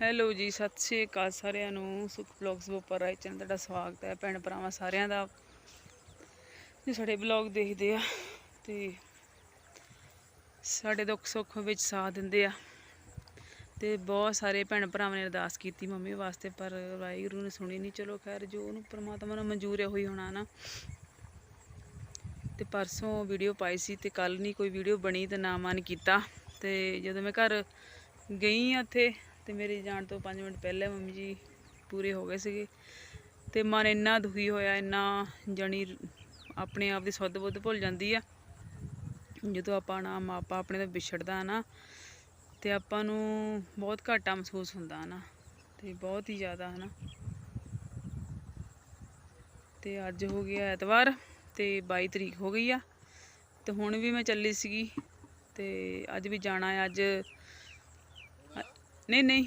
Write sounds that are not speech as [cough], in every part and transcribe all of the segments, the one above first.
Hello ਜੀ, ਸਤਿ ਸ਼੍ਰੀ ਅਕਾਲ ਸਾਰਿਆਂ ਨੂੰ। ਸੁਖ ਬਲੌਗਸ ਉੱਪਰ ਆਏ ਚੈਨਲ ਤੁਹਾਡਾ ਸਵਾਗਤ ਹੈ, ਭੈਣ ਭਰਾਵਾਂ ਸਾਰਿਆਂ ਦਾ। ਜੋ, ਸਾਡੇ ਬਲੌਗ ਦੇਖਦੇ ਆ ਤੇ ਸਾਡੇ ਦੁੱਖ ਸੁੱਖ ਵਿੱਚ ਸਾਥ ਦਿੰਦੇ ਆ। ਤੇ ਬਹੁਤ ਸਾਰੇ ਭੈਣ ਭਰਾਵਾਂ ਨੇ ਅਰਦਾਸ ਕੀਤੀ ਮੰਮੀ ਵਾਸਤੇ, ਪਰ ਵਾਹਿਗੁਰੂ ਨੇ ਸੁਣੀ ਨਹੀਂ ਚਲੋ ਖੈਰ, ਜੋ ਉਹਨੂੰ ਪਰਮਾਤਮਾ ਨੂੰ ਮਨਜ਼ੂਰ ਹੈ ਹੋਈ ਹੋਣਾ ਨਾ। ਤੇ ਪਰਸੋਂ ਵੀਡੀਓ ਪਾਈ ਸੀ ਤੇ ਕੱਲ ਨਹੀਂ ਕੋਈ ਵੀਡੀਓ ਬਣੀ ਤੇ ਨਾ ਮਨ ਕੀਤਾ। ਤੇ ਜਦੋਂ ਮੈਂ ਘਰ ਗਈ ਆ ਉੱਥੇ ਤੇ ਮੇਰੇ ਜਾਣ ਤੋਂ 5 ਮਿੰਟ ਪਹਿਲਾਂ ਮੰਮੀ ਜੀ ਪੂਰੇ ਹੋ ਗਏ ਸੀਗੇ। ਤੇ ਮਨ ਇੰਨਾ ਦੁਖੀ ਹੋਇਆ, ਇੰਨਾ ਜਣੀ ਆਪਣੇ ਆਪ ਦੀ ਸੁੱਧ ਬੁੱਧ ਭੁੱਲ ਜਾਂਦੀ ਆ। ਜਦੋਂ ਆਪਾਂ ਨਾ ਮਾਪਾ ਆਪਣੇ ਤੋਂ ਵਿਛੜਦਾ ਨਾ, ਤੇ ਆਪਾਂ ਨੂੰ ਬਹੁਤ ਘਾਟਾ ਮਹਿਸੂਸ ਹੁੰਦਾ ਨਾ, ਤੇ ਬਹੁਤ ਹੀ ਜ਼ਿਆਦਾ ਹਨਾ। ਤੇ ਅੱਜ ਹੋ ਗਿਆ ਐਤਵਾਰ ਤੇ 22 ਤਰੀਕ ਹੋ ਗਈ ਆ, ਤੇ ਹੁਣ ਵੀ ਮੈਂ ਚੱਲੀ ਸੀਗੀ, ਤੇ ਅੱਜ ਵੀ ਜਾਣਾ ਹੈ ਅੱਜ ਨਹੀਂ ਨਹੀਂ।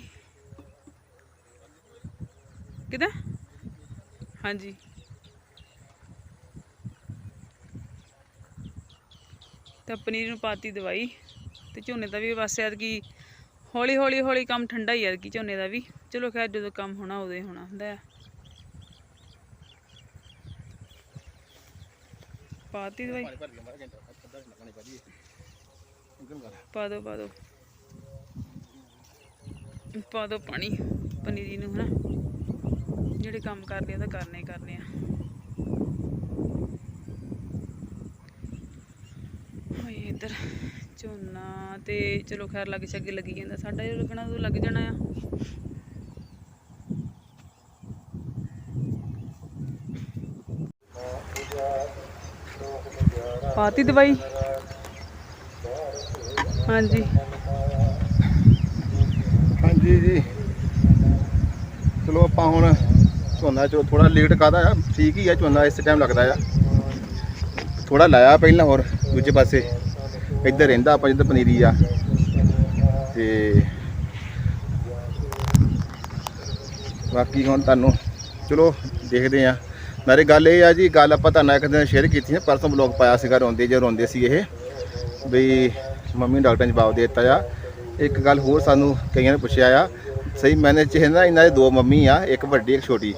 ਕਿਦਾਂ? ਹਾਂਜੀ। ਤਾਂ ਪਨੀਰ ਨੂੰ ਪਾਤੀ ਦਵਾਈ ਤੇ ਝੋਨੇ ਦਾ ਵੀ ਬਸ ਐਤਕੀ ਹੌਲੀ ਹੌਲੀ ਹੌਲੀ ਕੰਮ ਠੰਡਾ ਹੀ ਐਤਕੀ ਝੋਨੇ ਦਾ ਵੀ। ਚਲੋ ਖੈਰ ਜਦੋਂ ਕੰਮ ਹੋਣਾ ਉਦੋਂ ਹੀ ਹੋਣਾ ਹੁੰਦਾ ਹੈ ਪਾਤੀ ਦਵਾਈ? ਪਾ ਦੋ ਪਾ ਦੋ। ਪਾ ਦੋ ਪਾਣੀ, ਪਨੀਰੀ ਨੂੰ ਹਨਾ। ਜਿਹੜੇ ਕੰਮ ਕਰਦੇ ਆ, ਤਾਂ ਕਰਨੇ ਕਰਨੇ ਆ। ਹੋਏ ਇੱਧਰ ਝੋਨਾ ਤੇ ਚਲੋ ਖੈਰ ਲੱਗ ਛੱਗੇ ਲੱਗੀ ਜਾਂਦਾ, ਸਾਡਾ ਜੋ ਲੱਗਣਾ ਉਹ ਲੱਗ ਜਾਣਾ ਆ। ਪਾਤੀ ਦਵਾਈ? ਹਾਂਜੀ। ਹਾਂਜੀ ਜੀ। ਚਲੋ ਆਪਾਂ ਹੁਣ ਝੋਨਾ ਚੋ ਥੋੜਾ ਲੇਟ ਕਾਦਾ ਆ, ਠੀਕ ਹੀ ਆ ਝੋਨਾ ਇਸ ਟਾਈਮ ਲੱਗਦਾ ਆ। ਥੋੜਾ ਲਾਇਆ ਪਹਿਲਾਂ ਹੋਰ, ਦੂਜੇ ਪਾਸੇ। ਇੱਧਰ ਰਹਿੰਦਾ ਆਪਾਂ ਜਿੱਧਰ ਪਨੀਰੀ ਆ। ਤੇ ਬਾਕੀ ਹੁਣ ਤੁਹਾਨੂੰ ਚਲੋ ਦੇਖਦੇ ਆ। ਨਾਲੇ ਗੱਲ ਇਹ ਆ ਜੀ, ਗੱਲ ਆਪਾਂ ਤੁਹਾਨੂੰ ਇੱਕ ਦਿਨ ਸ਼ੇਅਰ ਕੀਤੀ ਸੀ, ਪਰਸੋਂ ਬਲੌਗ ਪਾਇਆ ਸੀਗਾ ਰੋਂਦੇ ਜੇ ਰੋਂਦੇ ਸੀ ਇਹ। ਬਈ ਮੰਮੀ ਡਾਕਟਰ ਨੇ ਜਵਾਬ ਦੇ ਦਿੱਤਾ ਆ। ਇੱਕ ਗੱਲ ਹੋਰ ਸਾਨੂੰ ਕਈਆਂ ਨੇ ਪੁੱਛਿਆ ਆ ਸਹੀ ਮੈਨੇ ਚ ਨਾ ਇਹਨਾਂ ਦੇ ਦੋ ਮੰਮੀ ਆ ਇੱਕ ਵੱਡੀ ਇੱਕ ਛੋਟੀ।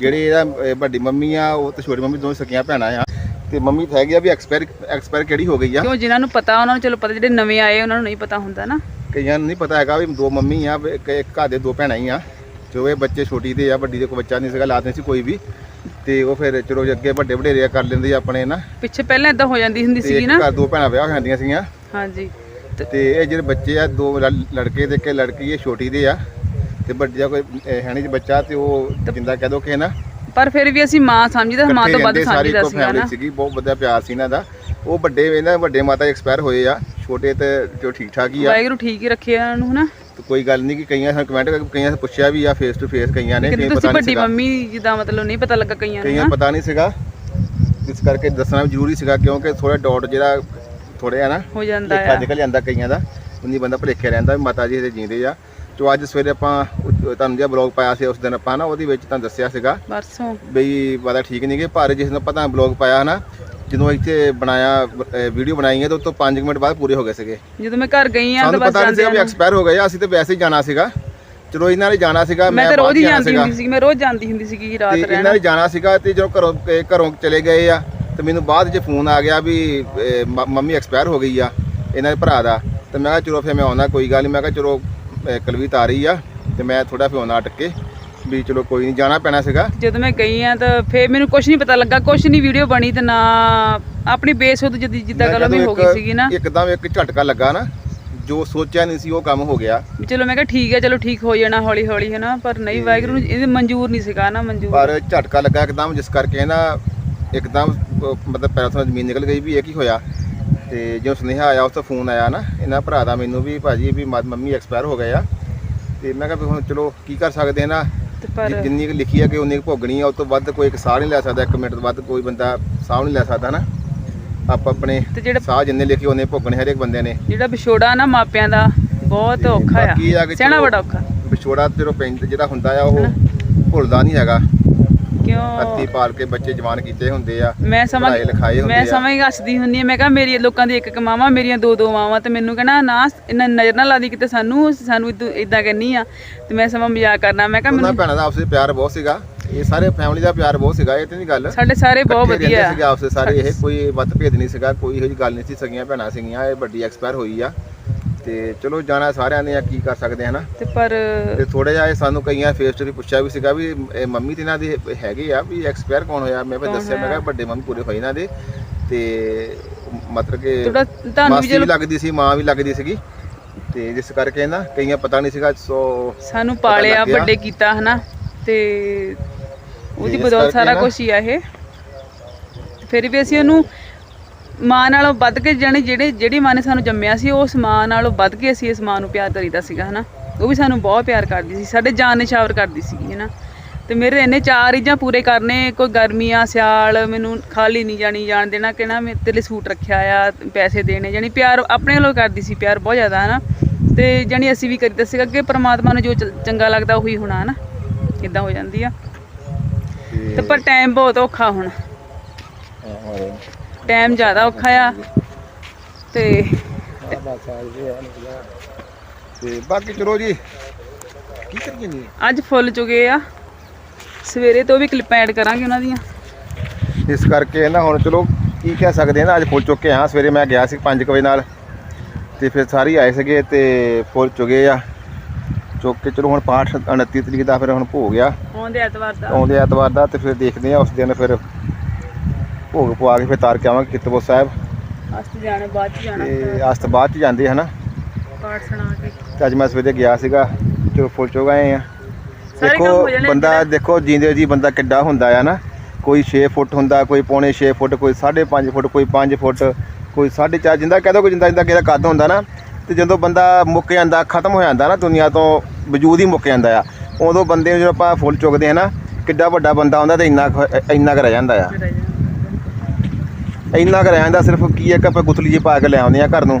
ਜਿਹੜੀ ਇਹਦਾ ਵੱਡੀ ਮੰਮੀ ਆ ਉਹ ਤੇ ਛੋਟੀ ਮੰਮੀ ਦੋਵੇਂ ਸਕੀਆਂ ਭੈਣਾਂ ਆ। ਤੇ ਮੰਮੀ ਤਾਂ ਹੈਗੀ ਆ ਵੀ ਐਕਸਪਾਇਰ ਐਕਸਪਾਇਰ ਕਿਹੜੀ ਹੋ ਗਈ ਆ। ਕਿਉਂ ਜਿਨ੍ਹਾਂ ਨੂੰ ਪਤਾ ਉਹਨਾਂ ਨੂੰ ਚਲੋ ਪਤਾ ਜਿਹੜੇ ਨਵੇਂ ਆਏ ਉਹਨਾਂ ਨੂੰ ਨਹੀਂ ਪਤਾ ਹੁੰਦਾ ਨਾ। ਕਈਆਂ ਨੂੰ ਨਹੀਂ ਪਤਾ ਹੈਗਾ ਵੀ ਦੋ ਮੰਮੀ ਆ ਇੱਕ ਇੱਕ ਘਰ ਦੇ ਦੋ ਭੈਣਾਂ ਹੀ ਆ। ਜੋ ਇਹ ਬੱਚੇ ਛੋਟੀ ਦੇ ਆ ਵੱਡੀ ਦੇ ਕੋਈ ਬੱਚਾ ਨਹੀਂ ਸੀਗਾ ਲਾਤ ਨਹੀਂ ਸੀ ਕੋਈ ਵੀ। ਤੇ ਉਹ ਫਿਰ ਚਲੋ ਅੱਗੇ ਵੱਡੇ ਵਡੇਰੇ ਕਰ ਲੈਂਦੇ ਆਪਣੇ ਨਾ। ਪਿੱਛੇ ਪਹਿਲਾਂ ਇਦਾਂ ਹੋ ਜਾਂਦੀ ਹੁੰਦੀ ਸੀਗੀ ਇੱਕ ਨਾ। ਘਰ ਦੋ ਭੈਣਾਂ ਵਿਆਹ ਜਾਂਦੀਆਂ ਸੀਗੀਆਂ। ਹਾਂਜੀ। ਤੇ ਇਹ ਜਿਹੜੇ ਬੱਚੇ ਆ ਦੋ ਲੜ- ਲੜਕੇ ਤੇ ਇੱਕ ਲੜਕੀ ਇਹ ਛੋਟੀ ਦੇ ਆ। ਤੇ ਵੱਡੀ ਕੋਈ ਅਹ, ਹੈ ਨਹੀਂ ਬੱਚਾ ਤੇ ਉਹ ਜਿੰਦਾ ਕਹਿ ਦੋ ਕਿ ਨਾ ਪਰ ਫਿਰ ਵੀ ਅਸੀਂ ਮਾਂ ਸਮਝੀਦਾ ਮਾਂ ਇਕੱਠੇ ਤੋਂ ਵੱਧ ਸਮਝੀਦਾ ਸੀਗਾ ਨਾ। ਸੀਗੀ ਬਹੁਤ ਵਧੀਆ ਪਿਆਰ ਸੀ ਇਹਨਾਂ ਦਾ। ਉਹ ਵੱਡੇ ਇਹਨਾਂ ਵੱਡੇ ਮਾਤਾ ਐਕਸਪਾਇਰ ਹੋਏ ਆ ਛੋਟੇ ਤੇ ਜੋ ਠੀਕ ਠਾਕ ਹੀ ਆ। ਵਾਹਿਗੁਰੂ ਠੀਕ ਹੀ ਰੱਖੇ ਉਹਨਾਂ ਨੂੰ ਹਨਾ? ਤੇ ਕੋਈ ਗੱਲ ਨਹੀਂ ਕਿ ਕਈਆਂ ਨੇ ਕਮੈਂਟ ਕਈਆਂ ਨੇ ਪੁੱਛਿਆ ਵੀ ਆ ਫੇਸ ਟੂ ਫੇਸ ਕਈਆਂ ਨੇ ਤੁਸੀਂ ਪਤਾ ਨਹੀਂ ਵੱਡੀ ਸੀਗਾ। ਮੰਮੀ ਜਿੱਦਾਂ ਮਤਲਬ ਨਹੀਂ ਪਤਾ ਲੱਗਾ ਕਈਆਂ ਨੂੰ ਕਈਆਂ ਨਾ ਨੂੰ ਪਤਾ ਨਹੀਂ ਸੀਗਾ। ਇਸ ਕਰਕੇ ਦੱਸਣਾ ਵੀ ਜ਼ਰੂਰੀ ਸੀਗਾ ਕਿਉਂਕਿ ਥੋੜਾ ਡਾਊਟ ਜਿਹੜਾ ਥੋੜੇ ਆ ਨਾ। ਹੋ ਜਾਂਦਾ ਆ। ਨਿਕਲ ਜਾਂਦਾ ਕਈਆਂ ਦਾ। ਉਨੀ ਬੰਦਾ ਭੁਲੇਖੇ ਰਹਿੰਦਾ ਵੀ ਮਾਤਾ ਜੀ ਹਜੇ ਜੀਂਦੇ ਆ। ਜੋ ਅੱਜ ਸਵੇਰੇ ਆਪਾਂ ਤੁਹਾਨੂੰ ਜਿਹੜਾ ਬਲੌਗ ਪਾਇਆ ਸੀ ਉਸ ਦਿਨ ਆਪਾਂ ਨਾ ਉਹਦੇ ਵਿੱਚ ਤੁਹਾਨੂੰ ਦੱਸਿਆ ਸੀਗਾ ਪਰਸੋਂ। ਬਈ ਵਾਦਾ ਠੀਕ ਨਹੀਂ ਗੇ ਪਰ ਜਿਸ ਦਿਨ ਪਤਾ ਬਲੌਗ ਪਾਇਆ ਨਾ ਜਦੋਂ ਇੱਥੇ ਬਣਾਇਆ ਵੀਡੀਓ ਬਣਾਈ ਹੈ ਤਾਂ ਉਸ ਤੋਂ 5 ਮਿੰਟ ਬਾਅਦ ਪੂਰੇ ਹੋ ਗਏ ਸੀਗੇ। ਜਦੋਂ ਮੈਂ ਘਰ ਗਈ ਆ ਤਾਂ ਬਸ ਪਤਾ ਸੀਗਾ ਜਾਂਦੇ ਵੀ ਐਕਸਪਾਇਰ ਹੋ ਗਏ ਆ, ਅਸੀਂ ਤਾਂ ਵੈਸੇ ਹੀ ਜਾਣਾ ਸੀਗਾ। ਚਲੋ ਇਹਨਾਂ ਨੇ ਜਾਣਾ ਸੀਗਾ ਮੈਂ ਤਾਂ ਰੋਜ਼ ਹੀ ਜਾਂਦੀ ਸੀਗਾ। ਹੁੰਦੀ ਸੀ ਮੈਂ ਰੋਜ਼ ਜਾਂਦੀ ਹੁੰਦੀ ਸੀ ਰਾਤ ਰਹਿਣ ਇਹਨਾਂ ਨੇ ਜਾਣਾ ਸੀਗਾ ਤੇ ਜਦੋਂ ਘਰੋਂ ਘਰੋਂ ਚਲੇ ਗਏ ਆ ਤੇ ਮੈਨੂੰ ਬਾਅਦ 'ਚ ਫੋਨ ਆ ਗਿਆ ਵੀ ਇਹ, ਮ- ਮੰਮੀ ਐਕਸਪਾਇਰ ਹੋ ਗਈ ਆ ਇਹਨਾਂ ਦੇ ਭਰਾ ਦਾ। ਤੇ ਮੈਂ ਕਿਹਾ ਚਲੋ ਫਿਰ ਮੈਂ ਆਉਣਾ ਕੋਈ ਗੱਲ ਨਹੀਂ ਮੈਂ ਕਿਹਾ ਚਲੋ ਅਹ, ਕੁਲਵੀਤ ਆ ਰਹੀ ਆ ਤੇ ਮੈਂ ਥੋੜਾ ਫਿਰ ਆਉਣਾ ਅਟਕ ਵੀ ਚਲੋ ਕੋਈ ਨਹੀਂ ਜਾਣਾ ਪੈਣਾ ਸੀਗਾ। ਜਦੋਂ ਮੈਂ ਗਈ ਆ ਤਾਂ ਫੇਰ ਮੈਨੂੰ ਕੁਝ ਨਹੀਂ ਪਤਾ ਲੱਗਾ ਕੁਝ ਨਹੀਂ ਵੀਡੀਓ ਬਣੀ ਤੇ ਨਾ ਆਪਣੀ ਬੇਸੁੱਧ ਜਿੱਦ- ਜਿੱਦਾਂ ਗੱਲ ਵੀ ਹੋ ਗਈ ਸੀਗੀ ਨਾ। ਇੱਕਦਮ ਇੱਕ ਝਟਕਾ ਲੱਗਾ ਨਾ ਜੋ ਸੋਚਿਆ ਨਹੀਂ ਸੀ ਉਹ ਕੰਮ ਹੋ ਗਿਆ। ਵੀ ਚਲੋ ਮੈਂ ਕਿਹਾ ਠੀਕ ਹੈ ਚਲੋ ਠੀਕ ਹੋ ਜਾਣਾ ਹੌਲੀ ਹੌਲੀ ਹੈ ਨਾ ਪਰ ਨਹੀਂ ਵਾਹਿਗੁਰੂ ਨੂੰ ਇਹਦੇ ਮਨਜ਼ੂਰ ਨਹੀਂ ਸੀਗਾ ਨਾ ਮਨਜ਼ੂਰ। ਪਰ ਝਟਕਾ ਲੱਗਾ ਇੱਕਦਮ ਜਿਸ ਕਰਕੇ ਨਾ ਇੱਕਦਮ ਮਤਲਬ ਪੈਰਾਂ ਤੋਂ ਜ਼ਮੀਨ ਨਿਕਲ ਗਈ ਵੀ ਇਹ ਕੀ ਹੋਇਆ। ਤੇ ਜਦੋਂ ਸੁਨੇਹਾ ਆਇਆ ਉਸ ਤੋਂ ਫੋਨ ਆਇਆ ਨਾ ਇਹਨਾਂ ਭਰਾ ਦਾ ਮੈਨੂੰ ਵੀ ਭਾਜੀ ਵੀ ਮੰਮੀ ਐਕਸਪਾਇਰ ਹੋ ਗਏ ਆ। ਤੇ ਮੈਂ ਕਿਹਾ ਵੀ ਹੁਣ ਚਲੋ ਕੀ ਕਰ ਸਕਦੇ ਆ ਨਾ ਤੇ ਜਿੰਨੀ ਕੁ ਲਿਖੀ ਹੈ ਕਿ ਉਨੀ ਕੁ ਭੋਗਣੀ ਆ ਉਸ ਤੋਂ ਵੱਧ ਕੋਈ ਇੱਕ ਸਾਹ ਨਹੀਂ ਲੈ ਸਕਦਾ ਇੱਕ ਮਿੰਟ ਤੋਂ ਵੱਧ ਕੋਈ ਬੰਦਾ ਸਾਹ ਨਹੀਂ ਲੈ ਸਕਦਾ ਨਾ। ਆਪ ਆਪਣੇ ਤੇ ਸਾਹ ਜਿੰਨੇ ਲਿਖੇ ਉਹਨੇ ਭੋਗਣੇ ਹਰੇਕ ਬੰਦੇ ਨੇ। ਜਿਹੜਾ ਵਿਛੋੜਾ ਨਾ ਮਾਪਿਆਂ ਦਾ ਬਹੁਤ ਤੇ ਔਖਾ ਆ। ਆ ਸਿਆਣਾ ਬੜਾ ਔਖਾ। ਵਿਛੋੜਾ ਜਦੋਂ ਪੈਂਦਾ ਜਿਹੜਾ ਹੁੰਦਾ ਆ ਉਹ ਭੁੱਲਦਾ ਨਹੀਂ ਹੈਗਾ। ਕਿਉਂ? ਹੱਥੀ ਪਾਲ ਕੇ ਬੱਚੇ ਜਵਾਨ ਕੀਤੇ ਹੁੰਦੇ ਆ ਮੈਂ ਸਮਝ ਪੜ੍ਹਾਏ ਲਿਖਾਏ ਹੁੰਦੇ ਮੈਂ ਆ। ਸਮਝ ਹੀ ਹੱਸਦੀ ਹੁੰਨੀ ਆ। ਮੈਂ ਕਿਹਾ ਮੇਰੀ ਲੋਕਾਂ ਦੀ ਇੱਕ ਇੱਕ ਮਾਵਾਂ ਮੇਰੀਆਂ ਦੋ ਦੋ ਮਾਵਾਂ ਤੇ ਮੈਨੂੰ ਕਹਿਣਾ ਨਾ ਇਹਨਾਂ ਨਜ਼ਰ ਨਾ ਲਾਦੀ ਕਿਤੇ ਸਾਨੂੰ ਸਾਨੂੰ ਇਦਾਂ ਕਹਿੰਨੀ ਆ। ਤੇ ਮੈਂ ਸਮਾਂ ਮਜ਼ਾਕ ਕਰਨਾ ਮੈਂ ਕਿਹਾ ਉਹਨਾਂ ਮੈਨੂੰ ਭੈਣਾਂ ਦਾ ਆਪਸੇ ਪਿਆਰ ਬਹੁਤ ਸੀਗਾ। ਇਹ ਸਾਰੇ ਫੈਮਿਲੀ ਦਾ ਪਿਆਰ ਬਹੁਤ ਸੀਗਾ ਇਹ ਤੇ ਨਹੀਂ ਗੱਲ। ਸਾਡੇ ਸਾਰੇ ਬਹੁਤ ਇਕੱਠੇ ਰਹਿੰਦੇ ਵਧੀਆ ਸੀਗੇ ਆਪਸੇ ਸਾਰੇ ਇਹ ਕੋਈ ਮਤਭੇਦ ਨਹੀਂ ਸੀਗਾ ਕੋਈ ਇਹੋ ਜਿਹੀ ਗੱਲ ਨਹੀਂ ਸੀ। ਸਗੀਆਂ ਭੈਣਾਂ ਸੀਗੀਆਂ ਇਹ ਵੱਡੀ ਐਕਸਪਾਇਰ ਹੋਈ ਆ। ਤੇ ਚਲੋ ਜਾਣਾ ਸਾਰਿਆਂ ਨੇ ਆ ਕੀ ਕਰ ਸਕਦੇ ਆ ਨਾ ਤੇ ਪਰ ਤੇ ਥੋੜਾ ਜਿਹਾ ਇਹ ਸਾਨੂੰ ਕਈਆਂ ਫੇਸ ਵੀ ਪੁੱਛਿਆ ਵੀ ਸੀਗਾ ਵੀ ਇਹ ਮੰਮੀ ਤੇ ਇਹਨਾਂ ਦੇ ਹੈਗੇ ਆ ਵੀ ਐਕਸਪਾਇਰ ਕੌਣ ਹੋਇਆ ਮੈਂ ਵੀ ਕੌਣ ਦੱਸਿਆ ਮੈਂ ਕਿਹਾ? ਵੱਡੇ ਮੰਮੀ ਪੂਰੇ ਹੋਏ ਇਹਨਾਂ ਦੇ ਤੇ ਮਤਲਬ ਕਿ ਥੋੜਾ ਤੁਹਾਨੂੰ ਵੀ ਲੱਗਦੀ ਸੀ ਮਾਂ ਵੀ ਲੱਗਦੀ ਸੀਗੀ ਤੇ ਜਿਸ ਕਰਕੇ ਨਾ ਕਈਆਂ ਪਤਾ ਨਹੀਂ ਸੀਗਾ ਸੋ ਸਾਨੂੰ ਪਾਲਿਆ। ਵੱਡੇ ਕੀਤਾ ਹਨਾ ਤੇ ਉਹਦੀ ਬਦੌਲਤ ਸਾਰਾ ਕੁਝ ਹੀ ਆ ਇਹ ਫਿਰ ਵੀ ਅਸੀਂ ਉਹਨੂੰ ਮਾਂ ਨਾਲੋਂ ਵੱਧ ਕੇ ਜਾਣੀ ਜਿਹੜੇ ਜਿਹੜੀ ਮਾਂ ਨੇ ਸਾਨੂੰ ਜੰਮਿਆ ਸੀ ਉਸ ਮਾਂ ਨਾਲੋਂ ਵੱਧ ਕੇ ਅਸੀਂ ਇਸ ਮਾਂ ਨੂੰ ਪਿਆਰ ਕਰੀਦਾ ਸੀਗਾ ਹਨਾ? ਉਹ ਵੀ ਸਾਨੂੰ ਬਹੁਤ ਪਿਆਰ ਕਰਦੀ ਸੀ ਸਾਡੇ ਜਾਨ ਨਿਸ਼ਾਵਰ ਕਰਦੀ ਸੀਗੀ ਹਨਾ? ਤੇ ਮੇਰੇ ਇਹਨੇ ਚਾਰ ਰੀਝਾਂ ਪੂਰੇ ਕਰਨੇ ਕੋਈ ਗਰਮੀਆਂ ਸਿਆਲ ਮੈਨੂੰ ਖਾਲੀ ਨਹੀਂ ਜਾਣੀ ਜਾਣ ਦੇਣਾ ਕਹਿਣਾ ਮੈਂ ਤੇਰੇ ਲਈ ਸੂਟ ਰੱਖਿਆ ਆ ਪੈਸੇ ਦੇਣੇ ਜਾਣੀ ਪਿਆਰ ਆਪਣੇ ਵੱਲੋਂ ਕਰਦੀ ਸੀ ਪਿਆਰ ਬਹੁਤ ਜ਼ਿਆਦਾ ਹਨਾ? ਤੇ ਜਾਣੀ ਅਸੀਂ ਵੀ ਕਰੀਦਾ ਸੀਗਾ ਕਿ ਪ੍ਰਮਾਤਮਾ ਨੂੰ ਜੋ ਚੰਗਾ ਲੱਗਦਾ ਉਹੀ ਹੋਣਾ ਹਨਾ? ਇਦਾਂ ਹੋ ਜਾਂਦੀ ਆ। ਤੇ ਪਰ ਟਾਈਮ ਬਹੁਤ ਔਖਾ ਹੁਣ। ਹਾਂ, ਟਾਈਮ ਜ਼ਿਆਦਾ ਔਖਾ ਆ। ਤੇ ਤੇ ਬਾਕੀ ਚਲੋ ਜੀ ਕੀ ਕਰੀਏ ਨਹੀਂ ਅੱਜ ਫੁੱਲ ਚੁਗੇ ਆ। ਸਵੇਰੇ ਤੋਂ ਵੀ ਕਲਿੱਪਾਂ ਐਡ ਕਰਾਂਗੇ ਉਹਨਾਂ ਦੀਆਂ। ਇਸ ਕਰਕੇ ਨਾ ਹੁਣ ਚਲੋ ਕੀ ਕਹਿ ਸਕਦੇ ਆ ਨਾ ਅੱਜ ਫੁੱਲ ਚੁੱਕੇ ਹਾਂ। ਸਵੇਰੇ ਮੈਂ ਗਿਆ ਸੀ 5 ਵਜੇ ਨਾਲ ਤੇ ਫਿਰ ਸਾਰੇ ਆਏ ਸੀਗੇ ਤੇ ਫੁੱਲ ਚੁਗੇ ਆ। ਚੁੱਕ ਕੇ ਚਲੋ ਹੁਣ ਪਾਠ 29 ਤਰੀਕ ਦਾ ਫਿਰ ਹੁਣ ਭੋਗ ਆ। ਆਉਂਦੇ ਐਤਵਾਰ ਦਾ। ਆਉਂਦੇ ਐਤਵਾਰ ਦਾ ਤੇ ਫਿਰ ਦੇਖਦੇ ਆ ਉਸ ਦਿਨ ਫਿਰ ਭੋਗ ਪਵਾ ਕੇ ਫਿਰ ਤਾਰ ਕੇ ਆਵਾਂਗੇ ਕਿਤਬੋ ਸਾਹਿਬ। ਅਸਤ ਜਾਣਾ ਬਾਅਦ ਚ ਜਾਣਾ। ਤੇ ਅਸਤ ਬਾਅਦ ਚ ਜਾਂਦੇ ਹਨਾ? ਪਾਠ ਸੁਣਾ ਕੇ। ਤੇ ਅੱਜ ਮੈਂ ਸਵੇਰੇ ਗਿਆ ਸੀਗਾ ਚਲੋ ਫੁੱਲ ਚੁਗ ਆਏ ਆ। ਸਾਰੇ ਕੰਮ ਦੇਖੋ ਹੋ ਜਾਣੇ ਬੰਦਾ ਦੇਖੋ ਜਿੰਦੇ ਜੀ ਬੰਦਾ ਕਿੱਡਾ ਹੁੰਦਾ ਆ ਨਾ ਕੋਈ 6 ਫੁੱਟ ਹੁੰਦਾ ਕੋਈ ਪੌਣੇ 6 ਫੁੱਟ ਕੋਈ 5.5 ਫੁੱਟ ਕੋਈ 5 ਫੁੱਟ ਕੋਈ 4.5 ਜਿੰਦਾ ਕਹਦੋ ਕੋਈ ਜਿੰਦਾ ਜਿੰਦਾ ਕਿਸੇ ਦਾ ਕੱਦ ਹੁੰਦਾ ਨਾ ਤੇ ਜਦੋਂ ਬੰਦਾ ਮੁੱਕ ਜਾਂਦਾ ਖਤਮ ਹੋ ਜਾਂਦਾ ਨਾ ਦੁਨੀਆ ਤੋਂ ਵਜੂਦ ਹੀ ਮੁੱਕ ਜਾਂਦਾ ਆ। ਉਦੋਂ ਬੰਦੇ ਨੂੰ ਜਦੋਂ ਆਪਾਂ ਫੁੱਲ ਚੁੱਕਦੇ ਆ ਨਾ ਕਿੱਡਾ ਵੱਡਾ ਬੰਦਾ ਹੁੰਦਾ ਤੇ ਇੰਨਾ ਕੁ- ਇੰਨਾ ਕੁ ਰਹਿ ਜਾਂਦਾ ਆ। ਇੰਨਾ ਕੁ ਰਹਿ ਜਾਂਦਾ ਸਿਰਫ ਕੀ ਹੈ ਕਿ ਆਪਾਂ ਗੁਥਲੀ ਜੀ ਪਾ ਕੇ ਲੈ ਆਉਂਦੇ ਆ ਘਰ ਨੂੰ।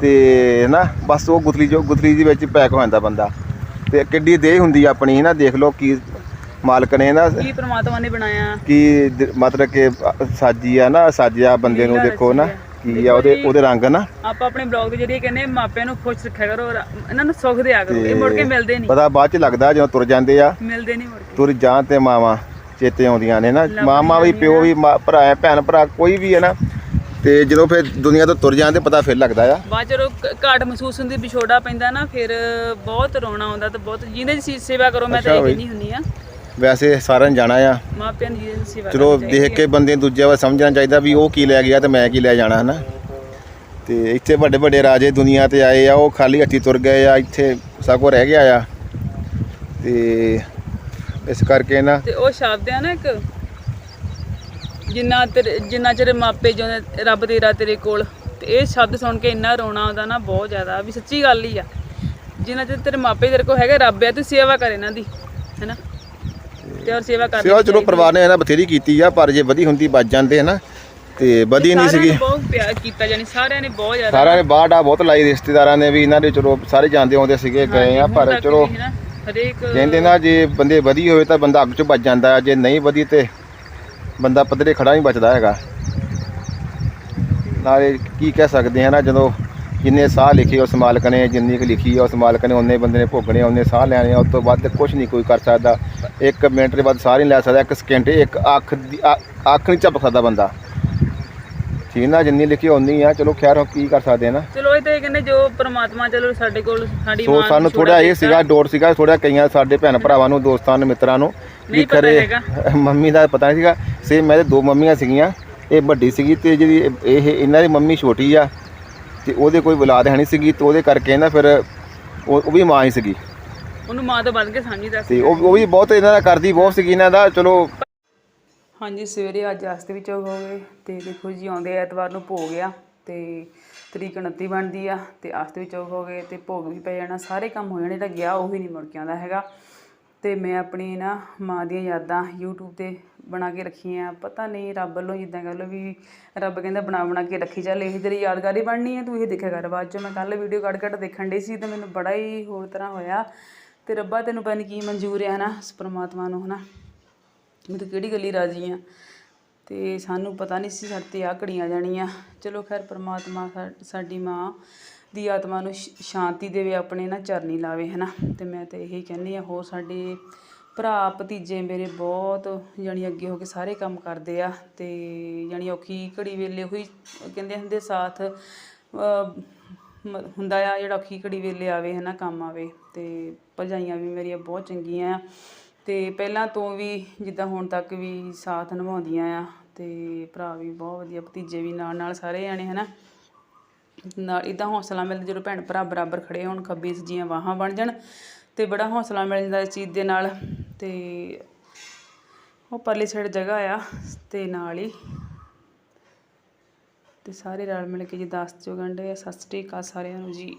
ਤੇ ਨਾ ਬਸ ਉਹ ਗੁਥਲੀ ਜੋ ਗੁਥਲੀ ਦੇ ਵਿੱਚ ਪੈਕ ਹੋ ਜਾਂਦਾ ਬੰਦਾ। ਤੇ ਕਿੱਡੀ ਦੇਹ ਹੁੰਦੀ ਆਪਣੀ ਨਾ ਦੇਖ ਲਓ ਕੀ ਮਾਲਕ ਨੇ ਨਾ ਕੀ ਪ੍ਰਮਾਤਮਾ ਨੇ ਬਣਾਇਆ। ਕੀ ਮਤਲਬ ਕਿ ਸਾਜੀ ਆ ਨਾ ਸਾਜਿਆ ਬੰਦੇ ਨੂੰ ਦੇਖੋ ਨਾ ਕੀ ਆ ਉਹਦੇ। ਉਹਦੇ ਰੰਗ ਨਾ। ਆਪਾਂ ਆਪਣੇ ਬਲੌਗ ਦੇ ਜਰੀਏ ਕਹਿੰਦੇ ਮਾਪਿਆਂ ਨੂੰ ਖੁਸ਼ ਰੱਖਿਆ ਕਰੋ ਇਹਨਾਂ ਨੂੰ ਸੁੱਖ ਦਿਆ ਕਰੋ। ਇਹ ਮੁੜ ਕੇ ਮਿਲਦੇ ਨਹੀਂ। ਪਤਾ ਬਾਅਦ ਚ ਲੱਗਦਾ ਜਦੋਂ ਤੁਰ ਜਾਂਦੇ ਆ। ਮਿਲਦੇ ਨਹੀਂ ਮੁੜ ਕੇ। ਤੁਰ ਜਾਂ ਤੇ ਮਾਵਾਂ। ਚੇਤੇ ਆਉਂਦੀਆਂ ਨੇ ਨਾ। ਮਾਮਾ ਵੀ ਪਿਓ ਵੀ ਮਾਂ- ਭਰਾ ਹੈ, ਭੈਣ ਭਰਾ ਕੋਈ ਵੀ ਹੈ ਨਾ ਤੇ ਜਦੋਂ ਫਿਰ ਦੁਨੀਆ ਤੋਂ ਤੁਰ ਜਾਂਦੇ ਪਤਾ ਫਿਰ ਲੱਗਦਾ ਆ। ਬਾਅਦ ਜਦੋਂ ਘ- ਘਾਟ ਮਹਿਸੂਸ ਹੁੰਦੀ ਵਿਛੋੜਾ ਪੈਂਦਾ ਨਾ ਫਿਰ ਬਹੁਤ ਰੋਣਾ ਆਉਂਦਾ ਤੇ ਬਹੁਤ ਜਿਹਦੇ ਦੀ ਸੇਵਾ ਕਰੋ ਮੈਂ ਤਾਂ ਅੱਛਾ ਇਹ ਬਈ। ਕਹਿੰਦੀ ਹੁੰਨੀ ਆ। ਵੈਸੇ ਸਾਰਿਆਂ ਨੇ ਜਾਣਾ ਆ। ਮਾਪਿਆਂ ਦੀ ਜਿਹਦੇ ਦੀ ਸੇਵਾ ਚਲੋ ਕਰਨੀ ਚਾਹੀਦੀ ਦੇਖ ਕੇ ਬੰਦੇ ਨੂੰ ਦੂਜੇ ਵੱਲ ਸਮਝਣਾ ਚਾਹੀਦਾ ਵੀ ਉਹ ਕੀ ਲੈ ਗਿਆ ਤੇ ਮੈਂ ਕੀ ਲੈ ਜਾਣਾ ਹਨਾ। ਤੇ ਇੱਥੇ ਵੱਡੇ ਵੱਡੇ ਰਾਜੇ ਦੁਨੀਆ ਤੇ ਆਏ ਆ ਉਹ ਖਾਲੀ ਹੱਥੀ ਤੁਰ ਗਏ ਆ ਇੱਥੇ ਸਭ ਕੁਝ ਰਹਿ ਗਿਆ ਆ। ਤੇ ਇਸ ਕਰਕੇ ਨਾ ਤੇ ਉਹ ਸ਼ਬਦ ਆ ਨਾ ਇੱਕ। ਜਿੰਨਾ ਤੇਰੇ ਜਿੰਨਾ ਚਿਰ ਮਾਪੇ ਜਿਉਂਦੇ ਰੱਬ ਤੇਰਾ ਤੇਰੇ ਕੋਲ। ਤੇ ਇਹ ਸ਼ਬਦ ਸੁਣ ਕੇ ਇੰਨਾ ਰੋਣਾ ਆਉਂਦਾ ਨਾ ਬਹੁਤ ਜ਼ਿਆਦਾ। ਵੀ ਸੱਚੀ ਗੱਲ ਹੀ ਆ। ਜਿੰਨਾ ਚਿਰ ਤੇਰੇ ਮਾਪੇ ਤੇਰੇ ਕੋਲ ਹੈਗੇ ਰੱਬ ਆ ਤੂੰ ਸੇਵਾ ਕਰ ਇਹਨਾਂ ਦੀ। ਹੈਨਾ? ਤੇ ਔਰ ਸੇਵਾ ਕਰਨੀ ਸੇਵਾ ਚਲੋ। ਪਰਿਵਾਰ ਨੇ ਇਹਨਾਂ ਬਥੇਰੀ ਕੀਤੀ ਆ ਪਰ ਜੇ ਵਧੀ ਹੁੰਦੀ ਬਚ ਜਾਂਦੇ ਹਨਾ ਤੇ ਵਧੀ ਨਹੀਂ ਸੀਗੀ। ਬਹੁਤ ਪਿਆਰ ਕੀਤਾ ਜਾਨੀ ਸਾਰਿਆਂ ਨੇ ਬਹੁਤ ਜ਼ਿਆਦਾ। ਸਾਰਿਆਂ ਨੇ ਬਾੜਾ ਬਹੁਤ ਲਾਈ ਰਿਸ਼ਤੇਦਾਰਾਂ ਨੇ ਵੀ ਇਹਨਾਂ ਦੇ ਚਲੋ ਸਾਰੇ ਜਾਂਦੇ ਆਉਂਦੇ ਸੀਗੇ ਗਏ ਆ ਪਰ ਚਲੋ ਹਰੇਕ ਕਹਿੰਦੇ ਨਾ ਜੇ ਬੰਦੇ ਵਧੀ ਹੋਵੇ ਤਾਂ ਬੰਦਾ ਅੱਗ ਚੋਂ ਬਚ ਜਾਂਦਾ ਜੇ ਨਹੀਂ ਵਧੀ ਤੇ ਬੰਦਾ ਪੱਧਰੇ ਖੜਾ ਨਹੀਂ ਬਚਦਾ ਹੈਗਾ। ਨਾਲੇ ਕੀ ਕਹਿ ਸਕਦੇ ਆ ਨਾ, ਜਦੋਂ ਜਿੰਨੇ ਸਾਹ ਲਿਖੇ ਉਸ ਮਾਲਕ ਨੇ, ਜਿੰਨੀ ਕੁ ਲਿਖੀ ਆ ਉਸ ਮਾਲਕ ਨੇ ਉਹਨੇ ਬੰਦੇ ਨੇ ਭੋਗਣੇ ਉਹਨੇ ਸਾਹ ਲੈਣੇ ਆ, ਉਸ ਤੋਂ ਵੱਧ ਕੁਝ ਨਹੀਂ ਕੋਈ ਕਰ ਸਕਦਾ। ਇੱਕ ਮਿੰਟ ਦੇ ਬਾਅਦ ਸਾਹ ਨਹੀਂ ਲੈ ਸਕਦਾ, ਇੱਕ ਸਕਿੰਟ ਇੱਕ ਅੱਖ ਦੀ ਅ- ਅੱਖ ਨਹੀਂ ਝਪਕ ਸਕਦਾ ਬੰਦਾ। ਠੀਕ ਨਾ ਜਿੰਨੀ ਲਿਖੀ ਉਨੀ ਆ ਚਲੋ ਖੈਰ ਹੁਣ ਕੀ ਕਰ ਸਕਦੇ ਆ ਨਾ ਚਲੋ ਇਹ ਤਾਂ ਇਹ ਕਹਿੰਦੇ ਜੋ ਪ੍ਰਮਾਤਮਾ ਚਲੋ ਸਾਡੇ ਕੋਲ ਸਾਡੀ ਸੋ ਮਾਂ ਸਾਨੂੰ ਥੋੜਾ ਇਹ। ਸੀਗਾ ਡੋਰ ਸੀਗਾ ਥੋੜਾ ਕਈਆਂ ਸਾਡੇ ਭੈਣ ਭਰਾਵਾਂ ਨੂੰ ਦੋਸਤਾਂ ਨੂੰ ਮਿੱਤਰਾਂ ਨੂੰ ਨਹੀਂ ਪਤਾ ਹੈਗਾ। [laughs] ਮੰਮੀ ਦਾ ਪਤਾ ਨਹੀਂ ਸੀਗਾ ਸੇਮ ਮੇਰੇ ਦੋ ਮੰਮੀਆਂ ਸੀਗੀਆਂ ਇਹ ਵੱਡੀ ਸੀਗੀ ਤੇ ਜਿਹੜੀ ਇਹ- ਇਹ ਇਹਨਾਂ ਦੀ ਮੰਮੀ ਛੋਟੀ ਆ ਤੇ ਉਹਦੇ ਕੋਈ ਔਲਾਦ ਹੈ ਨਹੀਂ ਸੀਗੀ ਤੇ ਉਹਦੇ ਕਰਕੇ ਨਾ ਫਿਰ ਉਹ ਉਹ ਵੀ ਮਾਂ ਹੀ ਸੀਗੀ ਉਹਨੂੰ ਮਾਂ ਤੋਂ ਵੱਧ ਕੇ ਸਮਝਦਾ ਸੀ ਤੇ ਉਹ ਉਹ ਵੀ ਬਹੁਤ ਇਹਨਾਂ ਦਾ ਕਰਦੀ ਬਹੁਤ ਸੀਗੀ ਇਹਨਾਂ ਦਾ ਚਲੋ ਹਾਂਜੀ, ਸਵੇਰੇ ਅੱਜ ਆਸਤੇ ਵਿੱਚ ਹੋ ਗਏ ਤੇ ਦੇਖੋ ਜੀ, ਆਉਂਦੇ ਐਤਵਾਰ ਨੂੰ ਭੋਗ ਆ ਤੇ ਤਰੀਕ 29 ਬਣਦੀ ਆ ਤੇ ਆਸਤੇ ਵਿੱਚ ਹੋ ਗਏ ਤੇ ਭੋਗ ਵੀ ਪੈ ਜਾਣਾ, ਸਾਰੇ ਕੰਮ ਹੋ ਜਾਣੇ ਤਾਂ ਗਿਆ ਉਹ ਵੀ ਨਹੀਂ ਮੁੜ ਕੇ ਆਉਂਦਾ ਹੈਗਾ। ਤੇ ਮੈਂ ਆਪਣੀ ਨਾ ਮਾਂ ਦੀਆਂ ਯਾਦਾਂ YouTube ਤੇ ਬਣਾ ਕੇ ਰੱਖੀਆਂ, ਪਤਾ ਨਹੀਂ ਰੱਬ ਵੱਲੋਂ ਜਿੱਦਾਂ ਕਹ ਲਓ ਵੀ ਰੱਬ ਕਹਿੰਦਾ ਬਣਾ ਬਣਾ ਕੇ ਰੱਖੀ ਚੱਲ, ਇਹ ਤੇਰੀ ਯਾਦਗਾਰੀ ਬਣਨੀ ਹੈ ਤੂੰ ਇਹ ਦੇਖਿਆ ਕਰ ਬਾਅਦ ਚੋਂ, ਮੈਂ ਕੱਲ ਵੀਡੀਓ ਕੱਢ ਕੱਢ ਦੇਖਣ ਡਈ ਸੀ ਤੇ ਮੈਨੂੰ ਬੜਾ ਹੀ ਹੋਰ ਤਰ੍ਹਾਂ ਹੋਇਆ ਤੇ ਰੱਬਾ ਤੈਨੂੰ ਪਤਾ ਨਹੀਂ ਕੀ ਮਨਜ਼ੂਰ ਹੈ ਨਾ ਪਰਮਾਤਮਾ ਪ੍ਰਮਾਤਮਾ ਨੂੰ ਹਨਾ। ਵੀ ਤੂੰ ਕਿਹੜੀ ਗੱਲੀ ਰਾਜੀ ਆ। ਤੇ ਸਾਨੂੰ ਪਤਾ ਨਹੀਂ ਸੀ ਸਾਡੇ ਤੇ ਆ ਘੜੀਆਂ ਜਾਣੀਆਂ। ਚਲੋ ਖੈਰ ਪ੍ਰਮਾਤਮਾ ਸਾ- ਸਾਡੀ ਮਾਂ ਦੀ ਆਤਮਾ ਨੂੰ ਸ਼ਾਂਤੀ ਦੇਵੇ ਆਪਣੇ ਨਾ ਚਰਨੀ ਲਾਵੇ ਹਨਾ। ਤੇ ਮੈਂ ਤੇ ਇਹੀ ਕਹਿੰਦੀ ਆ ਹੋਰ ਸਾਡੇ ਭਰਾ ਭਤੀਜੇ ਮੇਰੇ ਬਹੁਤ ਜਾਣੀ ਅੱਗੇ ਹੋ ਕੇ ਸਾਰੇ ਕੰਮ ਕਰਦੇ ਆ। ਤੇ ਜਾਣੀ ਔਖੀ ਘੜੀ ਵੇਲੇ ਉਹੀ ਕਹਿੰਦੇ ਹੁੰਦੇ ਸਾਥ ਅਹ, ਮ- ਹੁੰਦਾ ਆ ਜਿਹੜਾ ਔਖੀ ਘੜੀ ਵੇਲੇ ਆਵੇ ਹਨਾ ਕੰਮ ਆਵੇ। ਤੇ ਭਰਜਾਈਆਂ ਵੀ ਮੇਰੀਆਂ ਬਹੁਤ ਚੰਗੀਆਂ ਆ। ਤੇ ਪਹਿਲਾਂ ਤੋਂ ਵੀ ਜਿੱਦਾਂ ਹੁਣ ਤੱਕ ਵੀ ਸਾਥ ਨਿਭਾਉਂਦੀਆਂ ਆ ਤੇ ਭਰਾ ਵੀ ਬਹੁਤ ਵਧੀਆ, ਭਤੀਜੇ ਵੀ ਨਾਲ ਨਾਲ ਸਾਰੇ ਜਾਣੇ, ਹਨਾ? ਨਾਲ ਇਦਾਂ ਹੌਸਲਾ ਮਿਲਦਾ ਜਦੋਂ ਭੈਣ ਭਰਾ ਬਰਾਬਰ ਖੜੇ ਹੋਣ ਖੱਬੀ ਸੱਜੀਆਂ ਵਾਹਾਂ ਬਣ ਜਾਣ ਤੇ ਬੜਾ ਹੌਸਲਾ ਮਿਲ ਜਾਂਦਾ ਇਸ ਚੀਜ਼ ਦੇ ਨਾਲ ਤੇ ਉਹ ਪਰਲੀ ਸਾਈਡ ਜਗ੍ਹਾ ਆ ਤੇ ਨਾਲ ਹੀ ਤੇ ਸਾਰੇ ਰਲ ਮਿਲ ਕੇ ਜੀ, ਦੱਸ ਜੋ ਗੰਢੇ ਆ, ਸਤਿ ਸ੍ਰੀ ਅਕਾਲ ਸਾਰਿਆਂ ਨੂੰ ਜੀ।